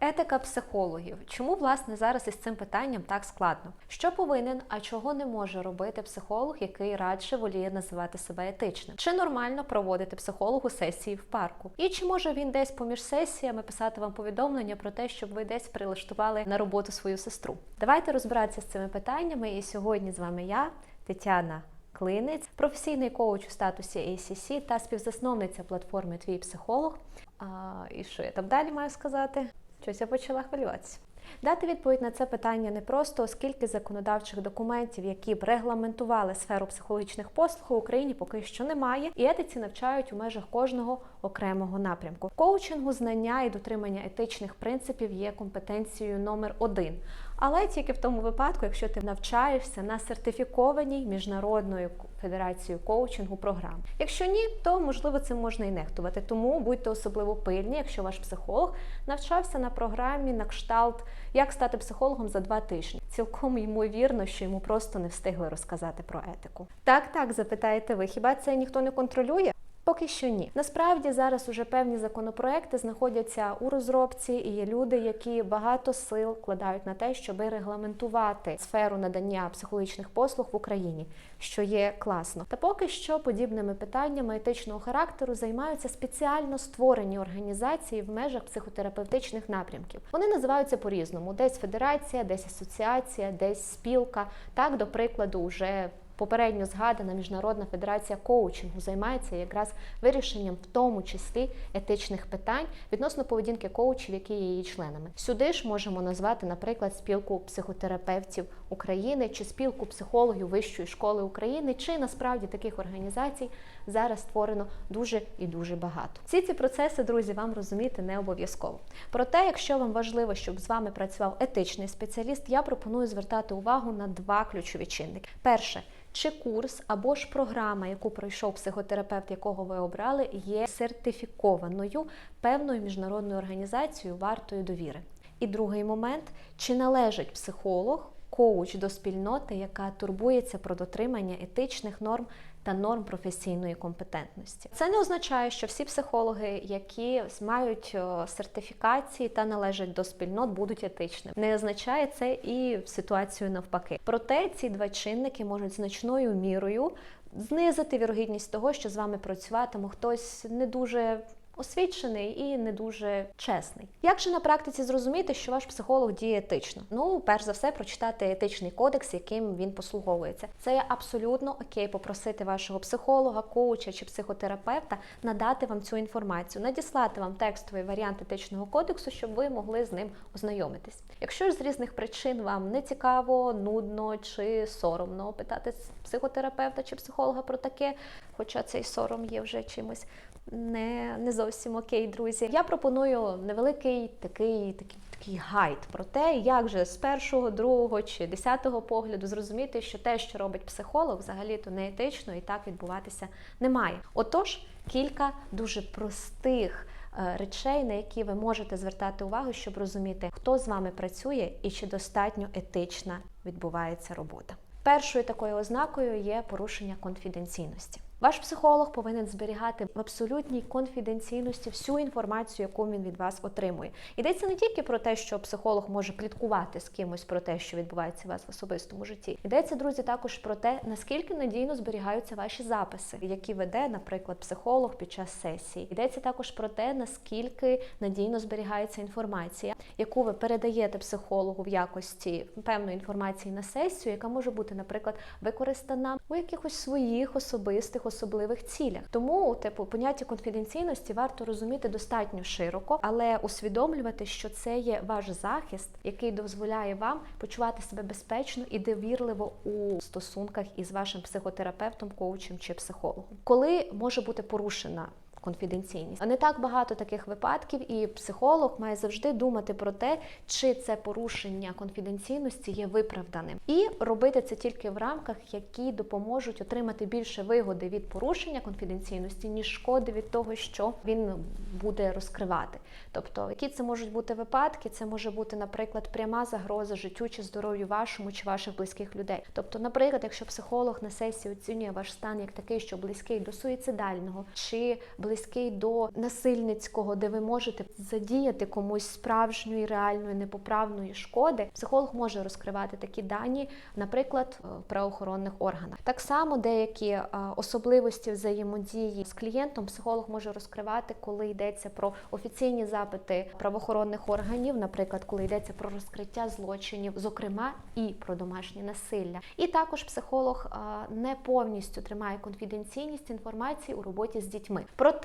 Етика психологів. Чому власне зараз із цим питанням так складно? Що повинен, а чого не може робити психолог, який радше воліє називати себе етичним? Чи нормально проводити психологу сесії в парку? І чи може він десь поміж сесіями писати вам повідомлення про те, щоб ви десь прилаштували на роботу свою сестру? Давайте розбиратися з цими питаннями. І сьогодні з вами я, Тетяна. Клинець, професійний коуч у статусі ACC та співзасновниця платформи Твій психолог. А, І що я там далі маю сказати? Щось я почала хвилюватися. Дати відповідь на це питання непросто, оскільки законодавчих документів, які б регламентували сферу психологічних послуг в Україні, поки що немає, і етиці навчають у межах кожного окремого напрямку. Коучингу знання і дотримання етичних принципів є компетенцією номер один. Але тільки в тому випадку, якщо ти навчаєшся на сертифікованій міжнародною федерацією коучингу програм. Якщо ні, то можливо цим можна і нехтувати. Тому будьте особливо пильні, якщо ваш психолог навчався на програмі на кшталт як стати психологом за два тижні. Цілком ймовірно, що йому просто не встигли розказати про етику. Так, так, запитаєте ви, хіба це ніхто не контролює? Поки що ні. Насправді зараз уже певні законопроекти знаходяться у розробці, і є люди, які багато сил вкладають на те, щоб регламентувати сферу надання психологічних послуг в Україні, що є класно. Та поки що подібними питаннями етичного характеру займаються спеціально створені організації в межах психотерапевтичних напрямків. Вони називаються по-різному: десь федерація, десь асоціація, десь спілка. Так, до прикладу, вже Попередньо згадана міжнародна федерація коучингу займається якраз вирішенням, в тому числі етичних питань відносно поведінки коучів, які є її членами. Сюди ж можемо назвати, наприклад, спілку психотерапевтів України чи спілку психологів Вищої школи України, чи насправді таких організацій зараз створено дуже і дуже багато. Всі ці процеси, друзі, вам розуміти не обов'язково. Проте, якщо вам важливо, щоб з вами працював етичний спеціаліст, я пропоную звертати увагу на два ключові чинники. Перше чи курс або ж програма, яку пройшов психотерапевт, якого ви обрали, є сертифікованою певною міжнародною організацією вартою довіри. І другий момент: чи належить психолог, коуч до спільноти, яка турбується про дотримання етичних норм та норм професійної компетентності. Це не означає, що всі психологи, які мають сертифікації та належать до спільнот, будуть етичними. Не означає це і ситуацію навпаки. Проте ці два чинники можуть значною мірою знизити вірогідність того, що з вами працюватиме хтось не дуже освічений і не дуже чесний. Як же на практиці зрозуміти, що ваш психолог діє етично? Ну, перш за все, прочитати етичний кодекс, яким він послуговується. Це абсолютно окей попросити вашого психолога, коуча чи психотерапевта надати вам цю інформацію, надіслати вам текстовий варіант етичного кодексу, щоб ви могли з ним ознайомитись. Якщо ж з різних причин вам не цікаво, нудно чи соромно питати психотерапевта чи психолога про таке, хоча цей сором є вже чимось не не зовсім окей, друзі. Я пропоную невеликий такий такий, такий гайд про те, як же з першого, другого чи десятого погляду зрозуміти, що те, що робить психолог, взагалі-то не етично і так відбуватися не має. Отож, кілька дуже простих. Е, речей, на які ви можете звертати увагу, щоб розуміти, хто з вами працює і чи достатньо етична відбувається робота. Першою такою ознакою є порушення конфіденційності. Ваш психолог повинен зберігати в абсолютній конфіденційності всю інформацію, яку він від вас отримує. Йдеться не тільки про те, що психолог може пліткувати з кимось про те, що відбувається у вас в особистому житті. Йдеться, друзі, також про те, наскільки надійно зберігаються ваші записи, які веде, наприклад, психолог під час сесії. Йдеться також про те, наскільки надійно зберігається інформація, яку ви передаєте психологу в якості певної інформації на сесію, яка може бути, наприклад, використана у якихось своїх особистих особливих цілях. Тому, типу, поняття конфіденційності варто розуміти достатньо широко, але усвідомлювати, що це є ваш захист, який дозволяє вам почувати себе безпечно і довірливо у стосунках із вашим психотерапевтом, коучем чи психологом, коли може бути порушена конфіденційність. А не так багато таких випадків, і психолог має завжди думати про те, чи це порушення конфіденційності є виправданим, і робити це тільки в рамках, які допоможуть отримати більше вигоди від порушення конфіденційності, ніж шкоди від того, що він буде розкривати. Тобто, які це можуть бути випадки, це може бути, наприклад, пряма загроза життю чи здоров'ю вашому чи ваших близьких людей. Тобто, наприклад, якщо психолог на сесії оцінює ваш стан як такий, що близький до суїцидального чи близький близький до насильницького, де ви можете задіяти комусь справжньої, реальної, непоправної шкоди, психолог може розкривати такі дані, наприклад, в правоохоронних органах. Так само деякі е, особливості взаємодії з клієнтом психолог може розкривати, коли йдеться про офіційні запити правоохоронних органів, наприклад, коли йдеться про розкриття злочинів, зокрема і про домашнє насилля. І також психолог е, не повністю тримає конфіденційність інформації у роботі з дітьми. Проте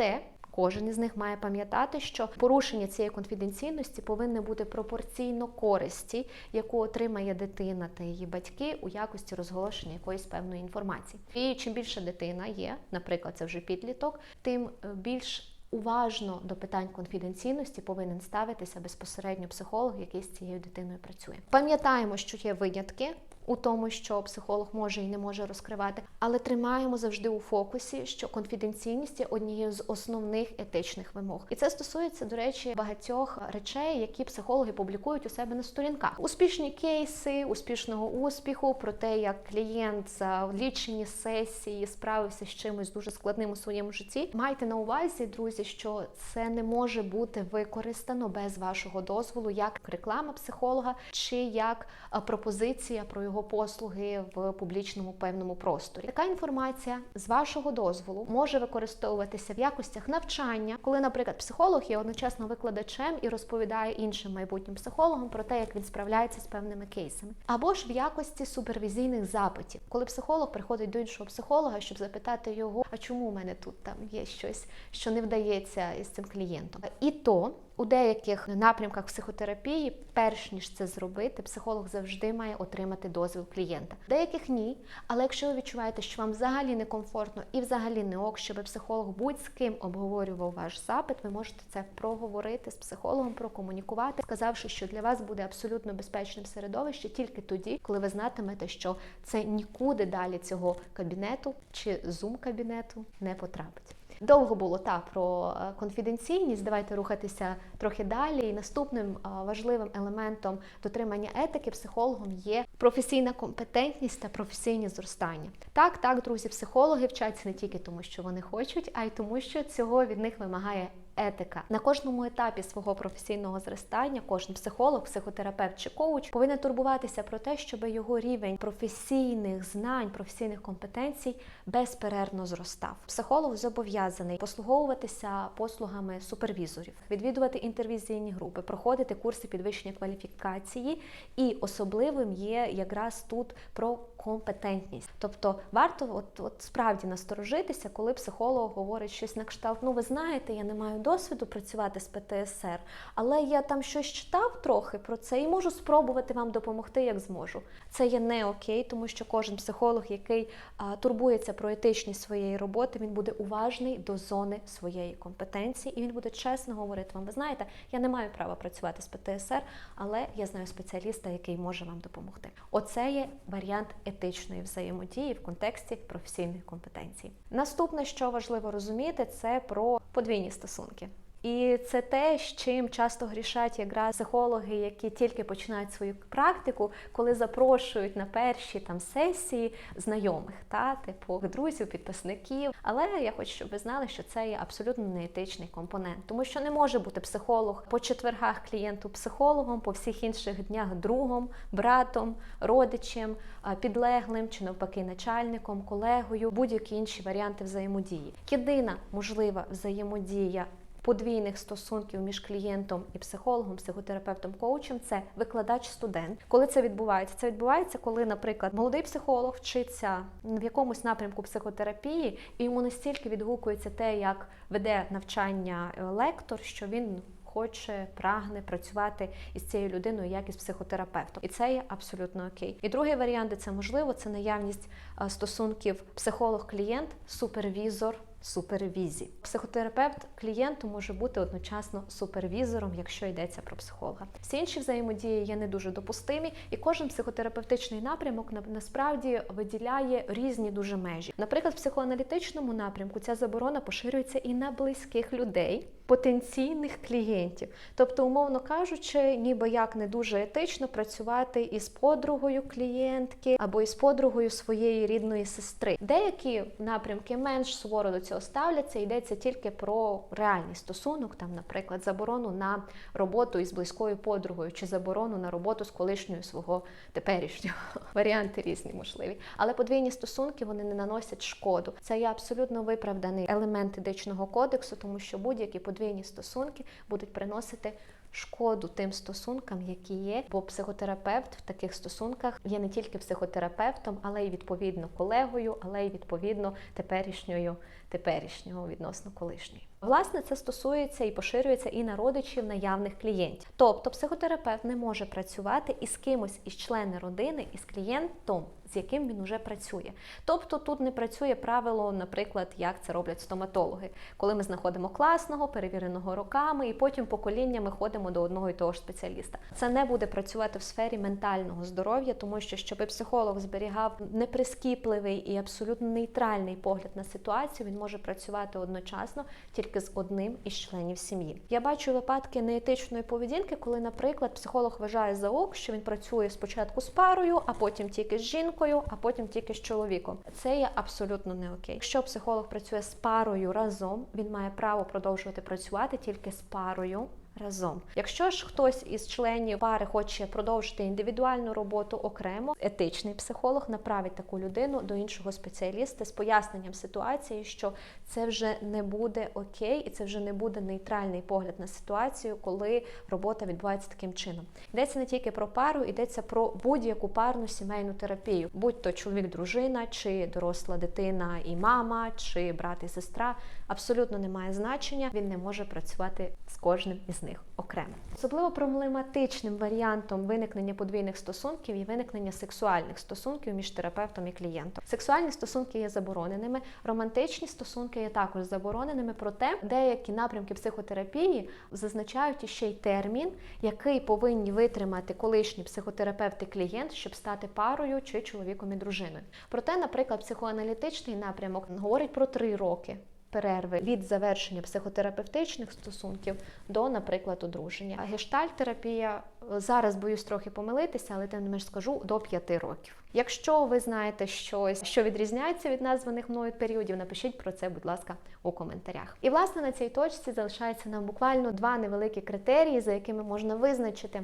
Кожен із них має пам'ятати, що порушення цієї конфіденційності повинне бути пропорційно користі, яку отримає дитина та її батьки у якості розголошення якоїсь певної інформації. І чим більше дитина є, наприклад, це вже підліток, тим е, більш Уважно до питань конфіденційності повинен ставитися безпосередньо психолог, який з цією дитиною працює. Пам'ятаємо, що є винятки у тому, що психолог може і не може розкривати, але тримаємо завжди у фокусі, що конфіденційність є однією з основних етичних вимог. І це стосується, до речі, багатьох речей, які психологи публікують у себе на сторінках. Успішні кейси, успішного успіху, про те, як клієнт за лічені сесії справився з чимось дуже складним у своєму житті. Майте на увазі, друзі, що це не може бути використано без вашого дозволу, як реклама психолога чи як пропозиція про його його послуги в публічному певному просторі. Така інформація з вашого дозволу може використовуватися в якостях навчання, коли, наприклад, психолог є одночасно викладачем і розповідає іншим майбутнім психологам про те, як він справляється з певними кейсами, або ж в якості супервізійних запитів, коли психолог приходить до іншого психолога, щоб запитати його, а чому у мене тут там є щось, що не вдається із цим клієнтом, і то. У деяких напрямках психотерапії, перш ніж це зробити, психолог завжди має отримати дозвіл клієнта. Деяких ні. Але якщо ви відчуваєте, що вам взагалі некомфортно і взагалі не ок, щоб психолог будь-з ким обговорював ваш запит, ви можете це проговорити з психологом, прокомунікувати, сказавши, що для вас буде абсолютно безпечним середовище тільки тоді, коли ви знатимете, що це нікуди далі цього кабінету чи зум-кабінету не потрапить. Довго було та про е, конфіденційність. Давайте рухатися трохи далі. І наступним е, важливим елементом дотримання етики психологом є професійна компетентність та професійні зростання. Так, так, друзі, психологи вчаться не тільки тому, що вони хочуть, а й тому, що цього від них вимагає етика. На кожному етапі свого професійного зростання кожен психолог, психотерапевт чи коуч повинен турбуватися про те, щоб його рівень професійних знань, професійних компетенцій безперервно зростав. Психолог зобов'язаний послуговуватися послугами супервізорів, відвідувати інтервізійні групи, проходити курси підвищення кваліфікації, і особливим є якраз тут про компетентність. Тобто варто от, от справді насторожитися, коли психолог говорить щось на кшталт. Ну, ви знаєте, я не маю досвіду працювати з ПТСР, але я там щось читав трохи про це і можу спробувати вам допомогти, як зможу. Це є не окей, тому що кожен психолог, який а, турбується про етичність своєї роботи, він буде уважний до зони своєї компетенції, і він буде чесно говорити вам. Ви знаєте, я не маю права працювати з ПТСР, але я знаю спеціаліста, який може вам допомогти. Оце є варіант етичної взаємодії в контексті професійних компетенцій. Наступне, що важливо розуміти, це про подвійні стосунки. І це те, з чим часто грішать якраз психологи, які тільки починають свою практику, коли запрошують на перші там сесії знайомих, та типу друзів, підписників. Але я хочу, щоб ви знали, що це є абсолютно неетичний компонент, тому що не може бути психолог по четвергах клієнту психологом, по всіх інших днях другом, братом, родичем, підлеглим чи навпаки начальником, колегою, будь-які інші варіанти взаємодії. Єдина можлива взаємодія подвійних стосунків між клієнтом і психологом, психотерапевтом, коучем це викладач-студент. Коли це відбувається? Це відбувається, коли, наприклад, молодий психолог вчиться в якомусь напрямку психотерапії, і йому настільки відгукується те, як веде навчання е, лектор, що він. Хоче, прагне працювати із цією людиною, як із психотерапевтом, і це є абсолютно окей. І другий варіант, це можливо, це наявність е, стосунків психолог-клієнт, супервізор супервізії. Психотерапевт клієнту може бути одночасно супервізором, якщо йдеться про психолога. Всі інші взаємодії є не дуже допустимі, і кожен психотерапевтичний напрямок насправді виділяє різні дуже межі. Наприклад, в психоаналітичному напрямку ця заборона поширюється і на близьких людей. Потенційних клієнтів. Тобто, умовно кажучи, ніби як не дуже етично працювати із подругою клієнтки або із подругою своєї рідної сестри. Деякі напрямки менш суворо до цього ставляться, йдеться тільки про реальний стосунок, там, наприклад, заборону на роботу із близькою подругою чи заборону на роботу з колишньою свого теперішнього. Варіанти різні можливі. Але подвійні стосунки вони не наносять шкоду. Це є абсолютно виправданий елемент етичного кодексу, тому що будь-які подвійні стосунки будуть приносити шкоду тим стосункам, які є. Бо психотерапевт в таких стосунках є не тільки психотерапевтом, але й відповідно колегою, але й відповідно теперішньою теперішнього відносно колишньої. Власне, це стосується і поширюється і на родичів наявних клієнтів. Тобто, психотерапевт не може працювати із кимось із члени родини, із клієнтом, з яким він уже працює. Тобто тут не працює правило, наприклад, як це роблять стоматологи, коли ми знаходимо класного, перевіреного роками, і потім поколіннями ходимо до одного і того ж спеціаліста. Це не буде працювати в сфері ментального здоров'я, тому що щоб психолог зберігав неприскіпливий і абсолютно нейтральний погляд на ситуацію, він може працювати одночасно тільки з одним із членів сім'ї. Я бачу випадки неетичної поведінки, коли, наприклад, психолог вважає за ок, що він працює спочатку з парою, а потім тільки з жінкою, а потім тільки з чоловіком. Це є абсолютно не окей. Якщо психолог працює з парою разом, він має право продовжувати працювати тільки з парою. Разом, якщо ж хтось із членів пари хоче продовжити індивідуальну роботу окремо, етичний психолог направить таку людину до іншого спеціаліста з поясненням ситуації, що це вже не буде окей, і це вже не буде нейтральний погляд на ситуацію, коли робота відбувається таким чином. Йдеться не тільки про пару, йдеться про будь-яку парну сімейну терапію, будь то чоловік, дружина, чи доросла дитина і мама, чи брат і сестра. Абсолютно немає значення. Він не може працювати з кожним із них окремо. Особливо проблематичним варіантом виникнення подвійних стосунків є виникнення сексуальних стосунків між терапевтом і клієнтом. Сексуальні стосунки є забороненими, романтичні стосунки є також забороненими. Проте деякі напрямки психотерапії зазначають іще й термін, який повинні витримати колишні психотерапевт і клієнт, щоб стати парою чи чоловіком і дружиною. Проте, наприклад, психоаналітичний напрямок говорить про три роки перерви від завершення психотерапевтичних стосунків до, наприклад, одруження. А гештальт-терапія зараз боюсь трохи помилитися, але тим не менш скажу до 5 років. Якщо ви знаєте щось, що відрізняється від названих мною періодів, напишіть про це, будь ласка, у коментарях. І власне на цій точці залишається нам буквально два невеликі критерії, за якими можна визначити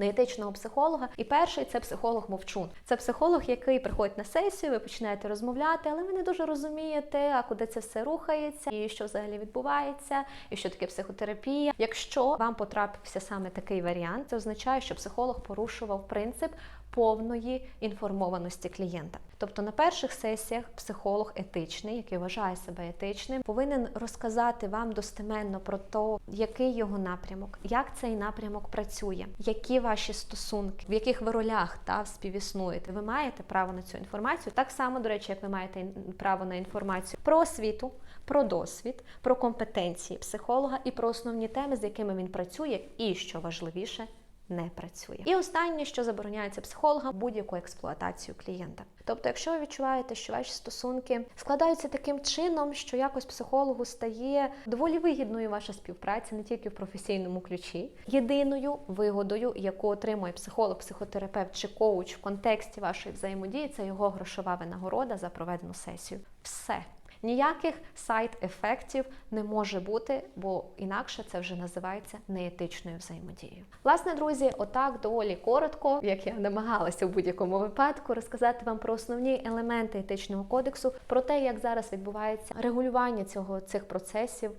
неетичного психолога. І перший це психолог-мовчун. Це психолог, який приходить на сесію, ви починаєте розмовляти, але ви не дуже розумієте, а куди це все рухається, і що взагалі відбувається, і що таке психотерапія. Якщо вам потрапився саме такий варіант, це означає, що психолог порушував принцип. Повної інформованості клієнта, тобто на перших сесіях психолог етичний, який вважає себе етичним, повинен розказати вам достеменно про те, який його напрямок, як цей напрямок працює, які ваші стосунки, в яких ви ролях та співіснуєте. Ви маєте право на цю інформацію, так само, до речі, як ви маєте право на інформацію про освіту, про досвід, про компетенції психолога і про основні теми, з якими він працює, і що важливіше не працює. І останнє, що забороняється психологам, будь-яку експлуатацію клієнта. Тобто, якщо ви відчуваєте, що ваші стосунки складаються таким чином, що якось психологу стає доволі вигідною ваша співпраця не тільки в професійному ключі, єдиною вигодою, яку отримує психолог, психотерапевт чи коуч в контексті вашої взаємодії, це його грошова винагорода за проведену сесію. Все. Ніяких сайт-ефектів не може бути, бо інакше це вже називається неетичною взаємодією. Власне, друзі, отак доволі коротко, як я намагалася в будь-якому випадку, розказати вам про основні елементи етичного кодексу, про те, як зараз відбувається регулювання цього цих процесів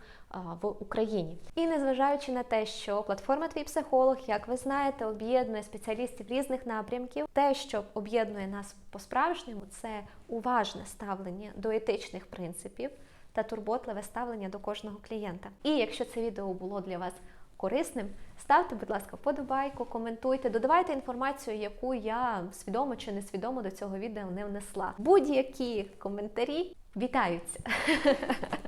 в Україні. І незважаючи на те, що платформа Твій психолог, як ви знаєте, об'єднує спеціалістів різних напрямків, те, що об'єднує нас по-справжньому, це уважне ставлення до етичних принципів та турботливе ставлення до кожного клієнта. І якщо це відео було для вас корисним, ставте, будь ласка, вподобайку, коментуйте, додавайте інформацію, яку я свідомо чи несвідомо до цього відео не внесла. Будь-які коментарі вітаються.